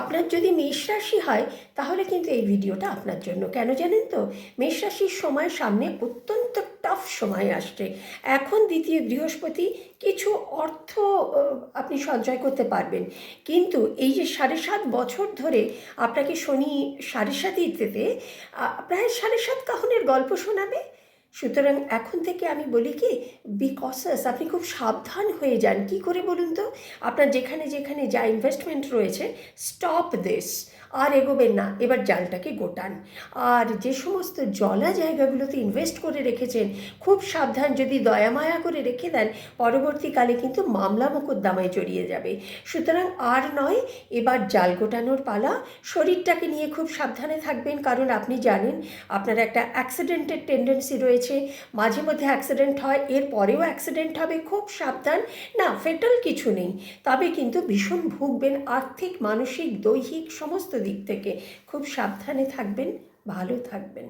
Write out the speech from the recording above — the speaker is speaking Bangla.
আপনার যদি মেষ রাশি হয়, তাহলে কিন্তু এই ভিডিওটা আপনার জন্য। কেন জানেন তো? মেষ রাশির সময় সামনে অত্যন্ত টাফ সময় আসছে। এখন দ্বিতীয় বৃহস্পতি কিছু অর্থ আপনি সঞ্চয় করতে পারবেন। কিন্তু এই যে সাড়ে সাত বছর ধরে আপনাকে শনি সাড়ে সাতিতে প্রায় সাড়ে সাত কাহনের গল্প শোনাবে? সুতরাং এখন থেকে আমি বলি কি বি কসাস আপনি খুব সাবধান হয়ে যান। কি করে বলুন তো? আপনার যেখানে যেখানে যা ইনভেস্টমেন্ট রয়েছে স্টপ দিস আর এগোবেন না। এবার জালটাকে গোটান। আর যে সমস্ত জলা জায়গাগুলোতে ইনভেস্ট করে রেখেছেন, খুব সাবধান যদি দয়ামায়া করে রেখে দেন, পরবর্তীকালে কিন্তু মামলা মোকদ্দমায় জড়িয়ে যাবে। সুতরাং আর নয়, এবার জাল গোটানোর পালা। শরীরটাকে নিয়ে খুব সাবধানে থাকবেন, কারণ আপনি জানেন, আপনার একটা অ্যাক্সিডেন্টের টেন্ডেন্সি রয়েছে। মাঝে মধ্যে অ্যাক্সিডেন্ট হয়, এর পরেও অ্যাক্সিডেন্ট হবে, খুব সাবধান। না ফেটাল কিছু নেই। তবে কিন্তু ভীষণ ভুগবেন আর্থিক, মানসিক, দৈহিক, সমস্ত দিক থেকে খুব সাবধানে থাকবেন ভালো থাকবেন।